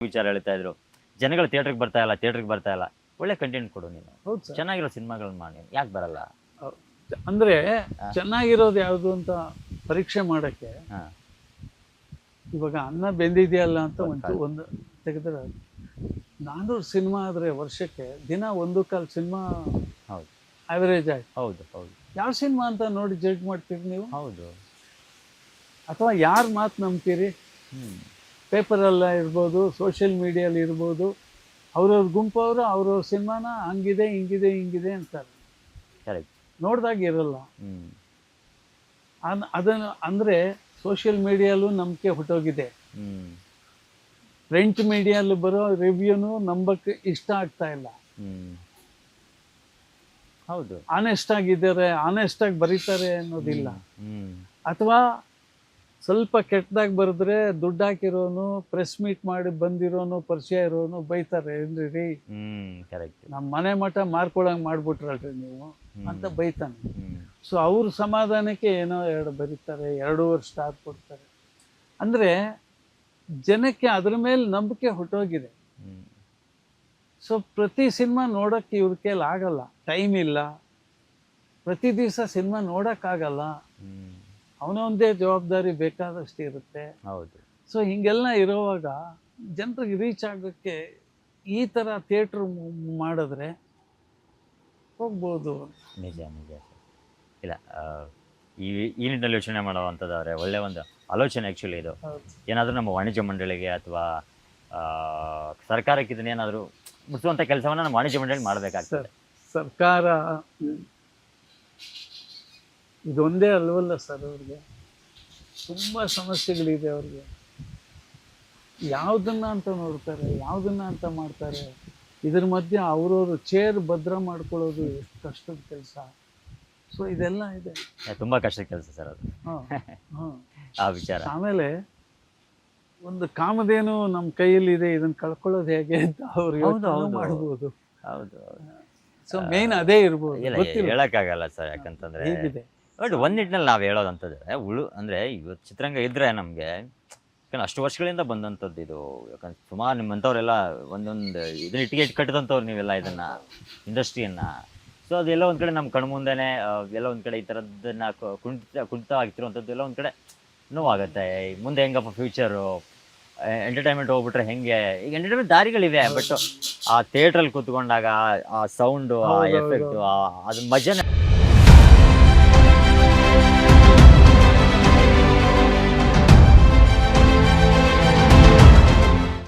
ವಿಚಾರ ಹೇಳ್ತಾ ಇದ್ರು. ಜನಗಳು ಥಿಯೇಟ್ರಿಗೆ ಬರ್ತಾ ಇಲ್ಲ ಥಿಯೇಟ್ರಿಗೆ ಬರ್ತಾ ಇಲ್ಲ. ಒಳ್ಳೆ ಕಂಟೆಂಟ್ ಕೊಡು ನೀನು. ಹೌದು ಸರ್. ಚೆನ್ನಾಗಿರೋ ಸಿನಿಮಾಗಳನ್ನ ಮಾಡಿ ಯಾಕೆ ಬರಲ್ಲ? ಅಂದ್ರೆ ಚೆನ್ನಾಗಿರೋದು ಯಾವುದು ಅಂತ ಪರೀಕ್ಷೆ ಮಾಡಕ್ಕೆ ಹಾ. ಇವಾಗ ಅನ್ನ ಬೆಂದಿದೆಯಲ್ಲ ಅಂತ ಒಂದು ಒಂದು ತೆಗೆದ್ರೆ ನಾನ್ನೂರು ಸಿನಿಮಾ ಆದ್ರೆ ವರ್ಷಕ್ಕೆ ದಿನ ಒಂದು ಕಾಲ್ ಸಿನಿಮಾ ಹೌದು. ಆವರೇಜ್ ಆಯ್ತು. ಹೌದು ಹೌದು. ಯಾವ ಸಿನಿಮಾ ಅಂತ ನೋಡಿ ಜಡ್ಜ್ ಮಾಡ್ತೀರಿ ನೀವು? ಹೌದು. ಅಥವಾ ಯಾರ ಮಾತು ನಂಬ್ತೀರಿ? ಹ್ಮ್. ಪೇಪರಲ್ಲ ಇರ್ಬೋದು ಸೋಷಿಯಲ್ ಮೀಡಿಯಲ್ಲಿ ಇರ್ಬೋದು ಅವ್ರವ್ರ ಗುಂಪವರು ಅವ್ರವ್ರ ಸಿನಿಮಾನ ಹಂಗಿದೆ ಹಿಂಗಿದೆ ಹಿಂಗಿದೆ ಅಂತಾರೆ. ಕರೆಕ್ಟ್ ನೋಡ್ದಾಗ ಇರಲ್ಲ. ಅನ್ ಅದನ್ನು ಅಂದರೆ ಸೋಷಿಯಲ್ ಮೀಡಿಯಲ್ಲೂ ನಂಬಿಕೆ ಹೊಟ್ಟೋಗಿದೆ. ಪ್ರಿಂಟ್ ಮೀಡಿಯಲ್ಲಿ ಬರೋ ರಿವ್ಯೂನು ನಂಬಕ್ಕೆ ಇಷ್ಟ ಆಗ್ತಾ ಇಲ್ಲ. ಹೌದು. ಆನೆಸ್ಟ್ ಆಗಿದ್ದಾರೆ ಆನೆಸ್ಟ್ ಆಗಿ ಬರೀತಾರೆ ಅನ್ನೋದಿಲ್ಲ. ಅಥವಾ ಸ್ವಲ್ಪ ಕೆಟ್ಟದಾಗಿ ಬರೆದ್ರೆ ದುಡ್ಡು ಹಾಕಿರೋನು ಪ್ರೆಸ್ ಮೀಟ್ ಮಾಡಿ ಬಂದಿರೋನು ಪರಿಚಯ ಇರೋನು ಬೈತಾರೆ. ಏನ್ರಿ? ರೀ? ಕರೆಕ್ಟ್ ನಮ್ಮ ಮನೆ ಮಠ ಮಾರ್ಕೊಳಂಗೆ ಮಾಡ್ಬಿಟ್ರಲ್ರಿ ನೀವು ಅಂತ ಬೈತಾನೆ. ಸೊ ಅವ್ರ ಸಮಾಧಾನಕ್ಕೆ ಏನೋ ಎರಡು ಬರೀತಾರೆ ಎರಡೂವರೆ ಸ್ಟಾರ್ ಕೊಡ್ತಾರೆ ಅಂದರೆ ಜನಕ್ಕೆ ಅದ್ರ ಮೇಲೆ ನಂಬಿಕೆ ಹೊಟ್ಟೋಗಿದೆ. ಸೊ ಪ್ರತಿ ಸಿನಿಮಾ ನೋಡೋಕ್ಕೆ ಇವ್ರ ಕೈಲಿ ಆಗಲ್ಲ. ಟೈಮ್ ಇಲ್ಲ. ಪ್ರತಿ ದಿವಸ ಸಿನಿಮಾ ನೋಡೋಕ್ಕಾಗಲ್ಲ ಹ್ಮ್ ಅವನೊಂದೇ ಜವಾಬ್ದಾರಿ ಬೇಕಾದಷ್ಟು ಇರುತ್ತೆ. ಹೌದು. ಸೊ ಹಿಂಗೆಲ್ಲ ಇರುವಾಗ ಜನರಿಗೆ ರೀಚ್ ಆಗೋಕ್ಕೆ ಈ ಥರ ಥಿಯೇಟ್ರ್ ಮಾಡಿದ್ರೆ ಹೋಗ್ಬೋದು. ನಿಜ ನಿಜ ಇಲ್ಲ ಈ ಈ ನಿಟ್ಟಿನಲ್ಲಿ ಯೋಚನೆ ಮಾಡುವಂಥದ್ದಾದ್ರೆ ಒಳ್ಳೆ ಒಂದು ಆಲೋಚನೆ ಆ್ಯಕ್ಚುಲಿ ಇದು. ಏನಾದರೂ ನಮ್ಮ ವಾಣಿಜ್ಯ ಮಂಡಳಿಗೆ ಅಥವಾ ಸರ್ಕಾರಕ್ಕೆ ಇದನ್ನೇನಾದರೂ ಮುಟ್ಟುವಂಥ ಕೆಲಸವನ್ನು ನಮ್ಮ ವಾಣಿಜ್ಯ ಮಂಡಳಿ ಮಾಡಬೇಕಾಗ್ತದೆ. ಸರ್ಕಾರ ಇದೊಂದೇ ಅಲ್ವಲ್ಲ ಸರ್ ಅವ್ರಿಗೆ? ತುಂಬ ಸಮಸ್ಯೆಗಳಿದೆ ಅವ್ರಿಗೆ. ಯಾವುದನ್ನ ಅಂತ ನೋಡ್ತಾರೆ ಯಾವುದನ್ನ ಅಂತ ಮಾಡ್ತಾರೆ. ಇದ್ರ ಮಧ್ಯೆ ಅವ್ರವ್ರು ಚೇರ್ ಭದ್ರ ಮಾಡ್ಕೊಳ್ಳೋದು ಎಷ್ಟು ಕಷ್ಟದ ಕೆಲಸ. ಸೊ ಇದೆಲ್ಲ ಇದೆ. ತುಂಬ ಕಷ್ಟದ ಕೆಲಸ ಸರ್ ಅದು. ಹಾಂ ಹಾಂ. ಆ ವಿಚಾರ. ಆಮೇಲೆ ಒಂದು ಕಾಮಧೇನು ನಮ್ಮ ಕೈಯಲ್ಲಿದೆ ಇದನ್ನ ಕಳ್ಕೊಳ್ಳೋದು ಹೇಗೆ ಅಂತ ಅವ್ರು ಯೋಚ್ನೆ. ಮಾಡ್ಬೋದು. ಹೌದು ಸೊ ಮೇನ್ ಅದೇ ಇರ್ಬೋದು ಇಲ್ಲ ಗೊತ್ತಿಲ್ಲ. ಹೇಳಕ್ಕಾಗಲ್ಲ ಸರ್ ಯಾಕಂತಂದ್ರೆ ಹೀಗಿದೆ. ಬಟ್ ಒಂದ್ ನಿಟ್ಟಿನಲ್ಲಿ ನಾವು ಹೇಳೋದಂತಂದ್ರೆ ಉಳು ಅಂದ್ರೆ ಇವತ್ತು ಚಿತ್ರರಂಗ ಇದ್ರೆ ನಮಗೆ ಯಾಕಂದ್ರೆ ಅಷ್ಟು ವರ್ಷಗಳಿಂದ ಬಂದಂಥದ್ದು ಇದು. ಯಾಕಂದ್ರೆ ಸುಮಾರು ನಿಮ್ಮಂಥವ್ರೆಲ್ಲ ಒಂದೊಂದು ಇದನ್ನ ಇಟ್ಟಿಗೆ ಇಟ್ಟು ಕಟ್ಟಿದಂಥವ್ರು ನೀವೆಲ್ಲ ಇದನ್ನ ಇಂಡಸ್ಟ್ರಿಯನ್ನ. ಸೊ ಅದೆಲ್ಲ ಒಂದ್ ಕಡೆ ನಮ್ಮ ಕಣ್ ಮುಂದೆನೇ ಎಲ್ಲ ಒಂದ್ ಕಡೆ ಈ ತರದನ್ನ ಕುಂಠಿತ ಕುಂಠಿತ ಆಗ್ತಿರುವಂಥದ್ದು ಎಲ್ಲ ಒಂದ್ ಕಡೆ ನೋವಾಗುತ್ತೆ. ಮುಂದೆ ಹೆಂಗಪ್ಪ ಫ್ಯೂಚರು ಎಂಟರ್ಟೈನ್ಮೆಂಟ್ ಹೋಗ್ಬಿಟ್ರೆ ಹೆಂಗೆ? ಈಗ ಎಂಟರ್ಟೈನ್ಮೆಂಟ್ ದಾರಿಗಳಿವೆ ಬಟ್ ಆ ಥಿಯೇಟ್ರಲ್ಲಿ ಕೂತ್ಕೊಂಡಾಗ ಆ ಸೌಂಡು ಆ. ಎಫೆಕ್ಟು ಅದು ಮಜಾನೇ Thank you